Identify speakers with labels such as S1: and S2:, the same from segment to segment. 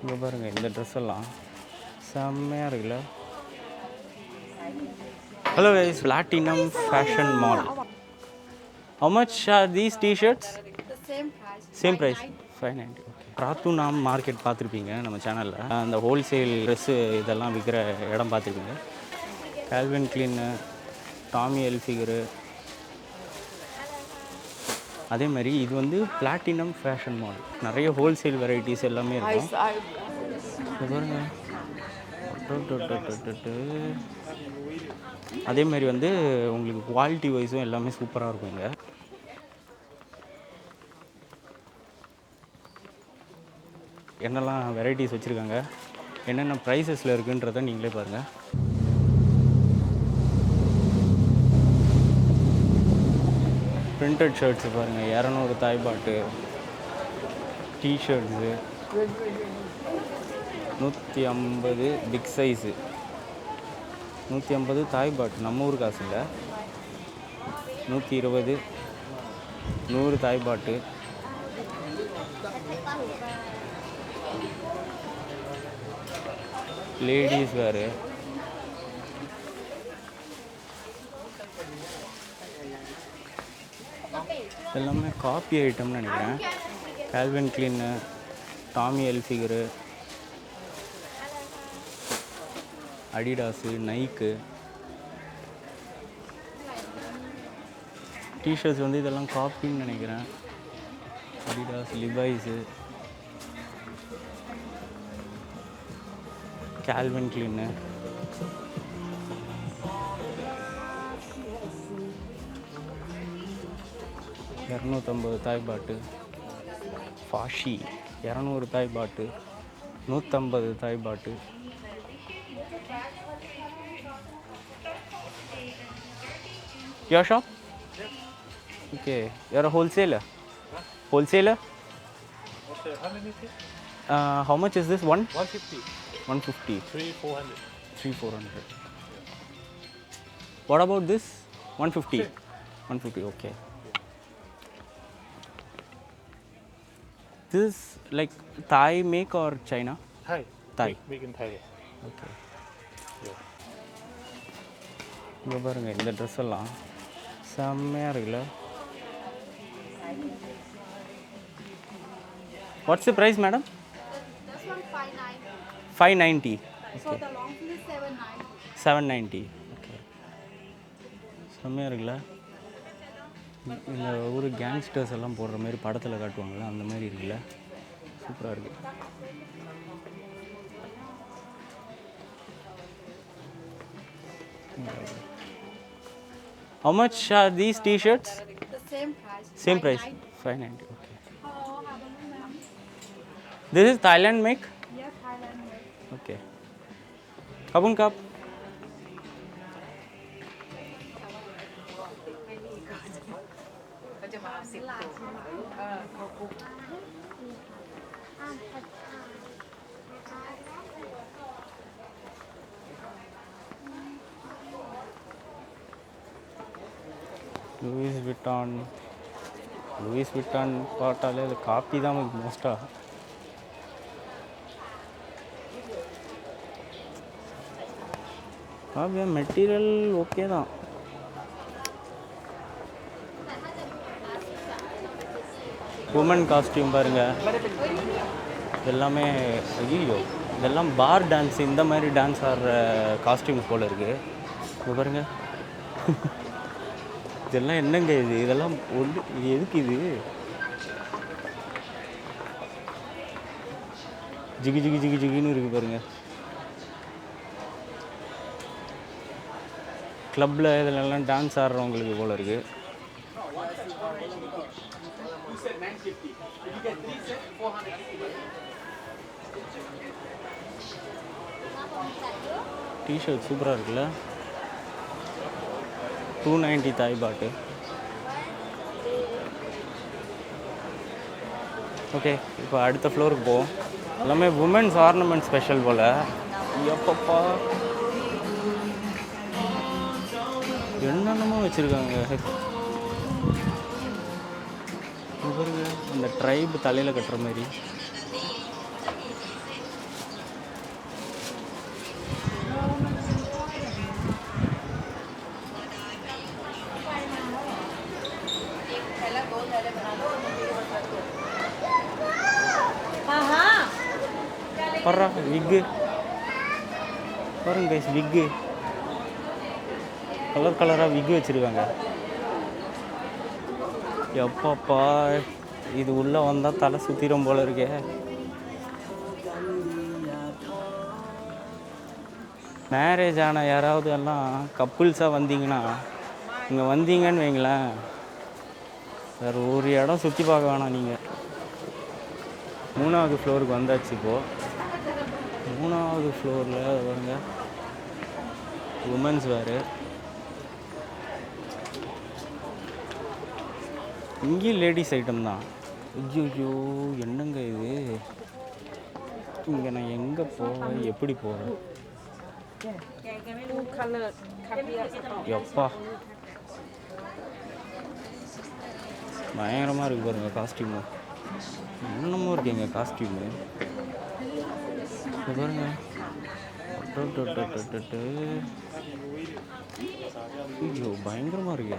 S1: இங்கே பாருங்கள் இந்த ட்ரெஸ் எல்லாம் செம்மையாக இருக்குல்ல. Hello guys platinum fashion mall how much are these t-shirts
S2: same price
S1: five ninety okay Pratunam market பார்த்துருப்பீங்க நம்ம சேனலில் அந்த ஹோல்சேல் ட்ரெஸ்ஸு இதெல்லாம் விற்கிற இடம் பார்த்துருப்பீங்க. கால்வின் கிளீனு டாமி எல்ஃபிகரு அதே மாதிரி இது வந்து பிளாட்டினம் ஃபேஷன் மால் நிறைய ஹோல்சேல் வெரைட்டிஸ் எல்லாமே இருக்கும். பாருங்க. அதே மாதிரி வந்து உங்களுக்கு குவாலிட்டி வைஸும் எல்லாமே சூப்பராக இருக்கும் இங்கே. என்னெல்லாம் வெரைட்டிஸ் வச்சுருக்காங்க? என்னென்ன ப்ரைஸஸில் இருக்குன்றதை நீங்களே பாருங்கள் பிரிண்டட் ஷர்ட்ஸு பாருங்கள் இரநூறு தாய்பாட்டு டிஷர்ட்ஸு நூற்றி ஐம்பது பிக் சைஸு நூற்றி ஐம்பது தாய்பாட்டு நம்ம ஊர் காசு இல்லை நூற்றி இருபது நூறு தாய்பாட்டு. லேடிஸ் வேறு எல்லாமே காப்பி ஐட்டம்னு நினைக்கிறேன். Calvin Klein Tommy Hilfiger Adidas Nike t-shirts வந்து இதெல்லாம் காப்பின்னு நினைக்கிறேன். அடிடாஸ் லிவைஸு கால்வின் கிளீனு இரநூத்தம்பது தாய்பாட்டு ஃபாஷி இரநூறு தாய்பாட்டு நூற்றம்பது Thai baht Your shop? Okay. You're a wholesaler? Wholesaler? Uh, how much is this one?
S3: 150,
S1: 150.
S3: 3, 400.
S1: 3 400. What about this? 150. 150, okay. This is like Thai make or China?
S3: Thai.
S1: Thai.
S3: Make, make in Thai.
S1: Okay இங்கே பாருங்கள் இந்த dress எல்லாம் செம்மையாக இருக்குல்ல what's the
S2: price madam. Five
S1: ninety
S2: So the long sleeve is seven nine.
S1: Seven ninety okay செம்மையாக இருக்குல்ல இந்த- ஊர் கேங்ஸ்டர்ஸ் எல்லாம் போடுற மாதிரி படத்தில் காட்டுவாங்கள்ல அந்த மாதிரி இருக்குல்ல சூப்பராக இருக்குது How much are these t-shirts?
S2: The same price.
S1: Same price.
S2: nine.
S1: 590. Okay. This is Thailand make?
S2: Yes, Thailand made.
S1: Okay. Kabun cup. Louis Vuitton Louis Vuitton பார்த்தாலே அது காப்பி தான் மோஸ்ட்டாக காப்பி மெட்டீரியல் ஓகே தான் உமன் காஸ்டியூம் பாருங்கள் எல்லாமே ஐயோ இதெல்லாம் பார் dance இந்த மாதிரி டான்ஸ் ஆடுற காஸ்டியூம்ஸ் போல் இருக்குது இது பாருங்க. இதெல்லாம் என்னங்க இது? இதெல்லாம் ஒன்று இது எதுக்கு இது? ஜிகி ஜிகி ஜிகி ஜிகின்னு இருக்கு பாருங்கள் க்ளப்பில் இதிலெல்லாம் டான்ஸ் ஆடுறவங்களுக்கு போல இருக்கு டிஷர்ட் சூப்பராக இருக்குல்ல? டூ நைன்ட்டி தாய் பாட்டு ஓகே இப்போ அடுத்த ஃப்ளோருக்கு போவோம். எல்லாமே உமன்ஸ் ஆர்னமெண்ட் ஸ்பெஷல் போல். எப்பப்பா? என்னென்னமோ வச்சுருக்காங்க. ட்ரைப் தலையில் கட்டுற மாதிரி. விக்கு பாருங்க கைஸ் விக்கு கலர் கலராக விக்கு வச்சுருக்காங்க. எப்பப்பா இது உள்ளே வந்தால் தலை சுற்றிடும் போல இருக்கே. மேரேஜ் ஆன யாராவது எல்லாம் கப்புள்ஸாக வந்தீங்கன்னா இங்கே வந்தீங்கன்னு வைங்களேன். வேறு ஒரு இடம் சுற்றி பார்க்க வேணாம் நீங்கள் மூணாவது ஃப்ளோருக்கு வந்தாச்சு இப்போது மூணாவது ஃப்ளோரில் வருங்க உமன்ஸ் வேறு இங்கேயும் லேடிஸ் ஐட்டம் தான். ஐயோ என்னங்க இது? இங்கே நான் எங்கே போவேன்? எப்படி போவேன்? எப்பா? பயங்கரமாக இருக்கு பாருங்க காஸ்டியூமு என்னமோ எங்கள் காஸ்டியூமு பாருங்க. ஐயோ பயங்கரமாக இருக்கு.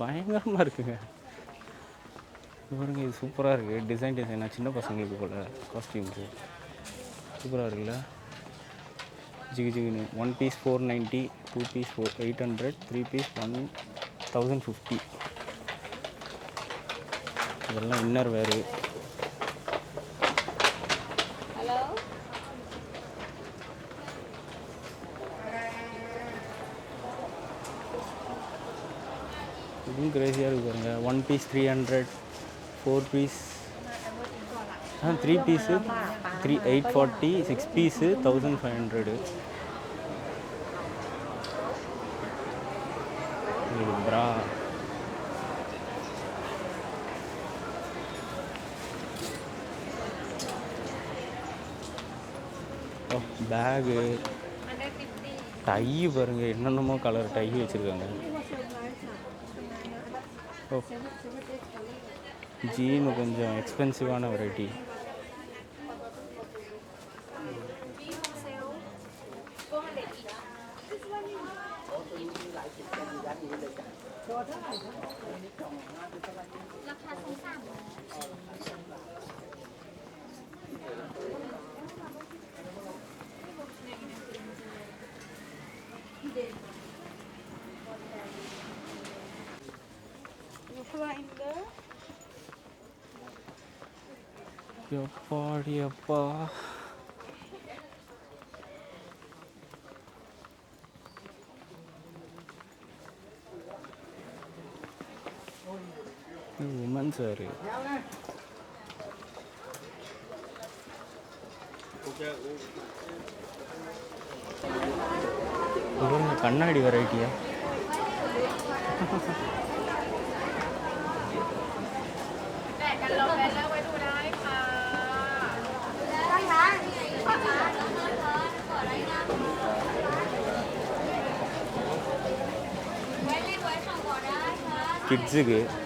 S1: பயங்கரமாக இருக்குங்க. பாருங்க இது சூப்பராக இருக்குது டிசைன் டிசைனாக சின்ன பசங்களுக்கு போல. காஸ்டியூம்ஸு சூப்பராக இருக்குல்ல. ஜிகு ஜிகுன்னு. One piece four ninety two piece four eight hundred three piece one thousand fifty இதெல்லாம் இன்னர் வேறு இதுவும் கிரேசியாக இருக்கு பாருங்க. One piece three hundred four piece ah three piece three eight forty six piece thousand five hundred bra bag tie பாருங்க என்னென்னமோ colour tie வச்சுருக்காங்க. So jean கொஞ்சம் எக்ஸ்பென்சிவான வெரைட்டி எப்பாடி அப்பா உமன்ஸ் வேறு இவங்க கண்ணாடி வெரைட்டியா 그
S3: 빅지그.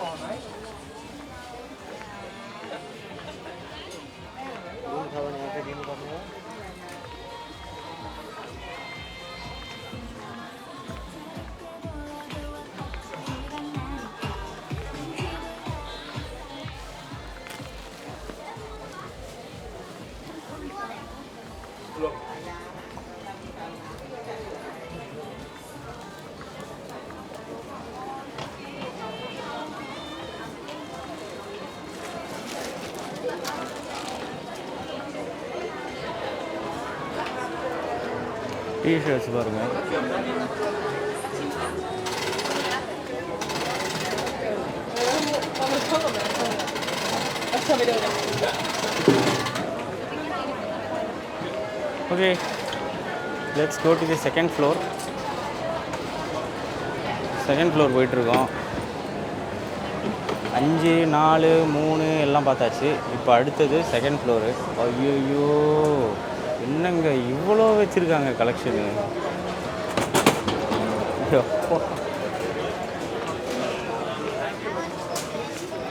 S3: ก่อ
S2: นไหม
S1: டிஷர்ட்ஸ் பாருங்கள் okay let's go to the second floor second floor போயிட்டுருக்கோம். அஞ்சு நாலு மூணு எல்லாம் பார்த்தாச்சு. இப்போ அடுத்தது செகண்ட் ஃப்ளோரு ஐயோ என்னங்க இவ்வளோ வச்சுருக்காங்க கலெக்ஷனு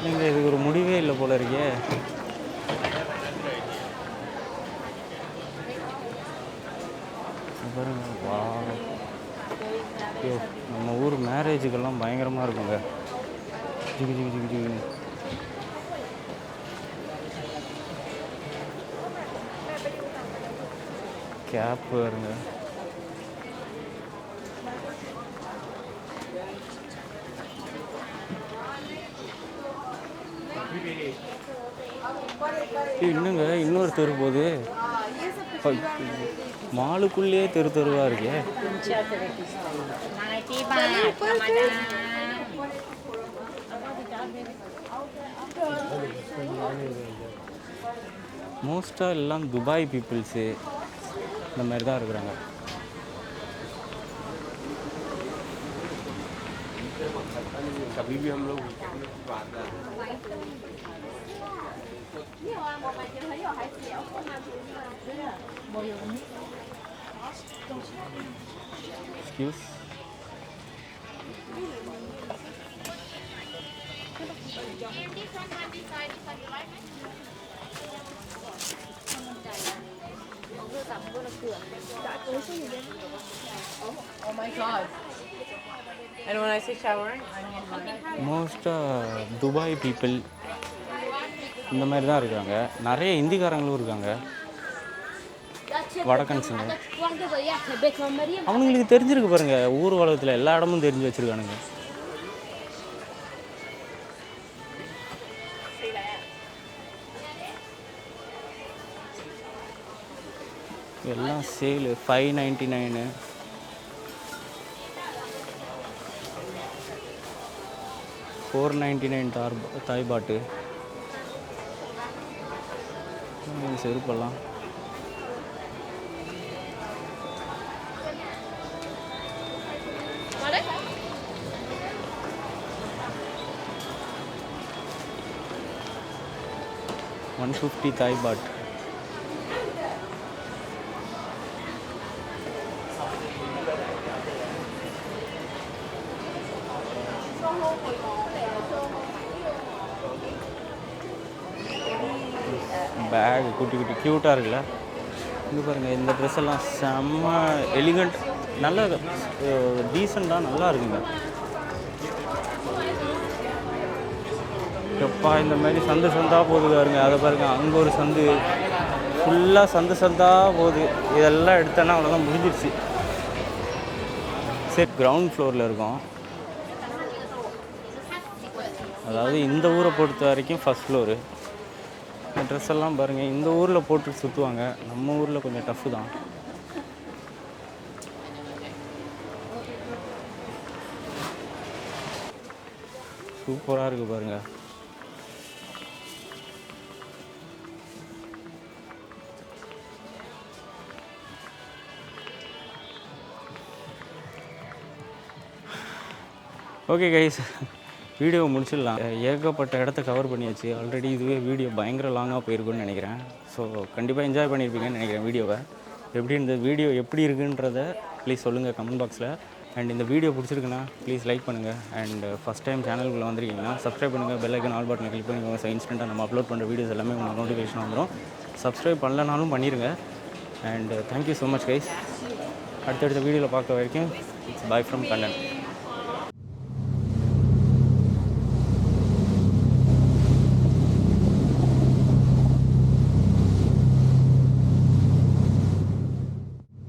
S1: நீங்கள் இதுக்கு ஒரு முடிவே இல்லை போல இருக்கே. பாருங்க வா. ஐயோ நம்ம ஊர் மேரேஜுக்கெல்லாம் பயங்கரமாக இருக்குங்க. ஜிகு ஜிகு ஜிகு ஜிகுன்னு. கேப் வருங்க ஏய், இன்னுங்க இன்னொரு தெரு போகுது. மாலுக்குள்ளேயே தெரு தெருவா இருக்கே. மோஸ்ட்டாக எல்லாம் துபாய் பீப்புள்ஸு. இந்த மாதிரி தான் இருக்கிறாங்க
S4: कभी भी हम लोग weekend में तो आता है
S1: excuse
S5: Oh my god. And when I say showering, I mean
S1: மோஸ்ட்டாக துபாய் people இந்த மாதிரி தான் இருக்காங்க. நிறைய இந்திக்காரங்களும் இருக்காங்க. வடக்கன்ஸுங்க அவனுங்களுக்கு தெரிஞ்சிருக்கு பாருங்க ஊர் உலகத்தில் எல்லா இடமும் தெரிஞ்சு வச்சுருக்கானுங்க. எல்லாம் sale five ninety nine four ninety nine தார் தாய் பாட்டு செருப்பெல்லாம். ஒன் ஃபிஃப்டி தாய் பாட்டு க்யூட்டாக இருக்குல்ல? இங்கே பாருங்கள் இந்த ட்ரெஸ் எல்லாம் செம்ம எலிகண்ட் நல்ல டீசெண்டாக நல்லா இருக்குங்க. எப்பா இந்த மாதிரி சந்து சந்தாக போகுது பாருங்க. அதை பாருங்க அங்கே ஒரு சந்து. ஃபுல்லாக சந்து சந்தாக போகுது. இதெல்லாம் எடுத்தேன்னா அவ்வளோதான் முடிஞ்சிருச்சு. சரி கிரவுண்ட் ஃப்ளோரில் இருக்கோம். அதாவது இந்த ஊரை பொறுத்த வரைக்கும் ஃபஸ்ட் ஃப்ளோரு இந்த ட்ரெஸ் எல்லாம் பாருங்கள் இந்த ஊரில் போட்டு சுற்றுவாங்க நம்ம ஊரில் கொஞ்சம் டஃப்பு தான். சூப்பராக இருக்குது பாருங்கள் ஓகே கைஸ் வீடியோ முடிச்சிடலாம். ஏகப்பட்ட இடத்த கவர் பண்ணியாச்சு. ஆல்ரெடி இதுவே வீடியோ பயங்கர லாங்காக போயிருக்குன்னு நினைக்கிறேன். ஸோ கண்டிப்பாக என்ஜாய் பண்ணியிருப்பீங்கன்னு நினைக்கிறேன் வீடியோவை. எப்படி இந்த வீடியோ எப்படி இருக்குன்றத ப்ளீஸ் சொல்லுங்கள் கமெண்ட் பாக்ஸில் அண்ட் இந்த வீடியோ பிடிச்சிருக்குன்னா ப்ளீஸ் லைக் பண்ணுங்கள் அண்ட் ஃபஸ்ட் டைம் சேனலுக்குள்ளே வந்திருக்கீங்கன்னா சப்ஸ்கிரைப் பண்ணுங்கள் பெல் ஐக்கன் ஆல் பட்டனை கிளிக் பண்ணிக்கோங்க. ஸோ இன்ஸ்டண்ட்டாக நம்ம அப்லோட் பண்ணுற வீடியோஸ் எல்லாமே உங்களுக்கு நோட்டிஃபிகேஷன் வந்துடும் சப்ஸ்கிரைப் பண்ணலனாலும் பண்ணிடுங்க and thank you so much guys அடுத்தடுத்த வீடியோவில் பார்க்க வரைக்கும் இட்ஸ் பாய் ஃப்ரம் கண்ணன்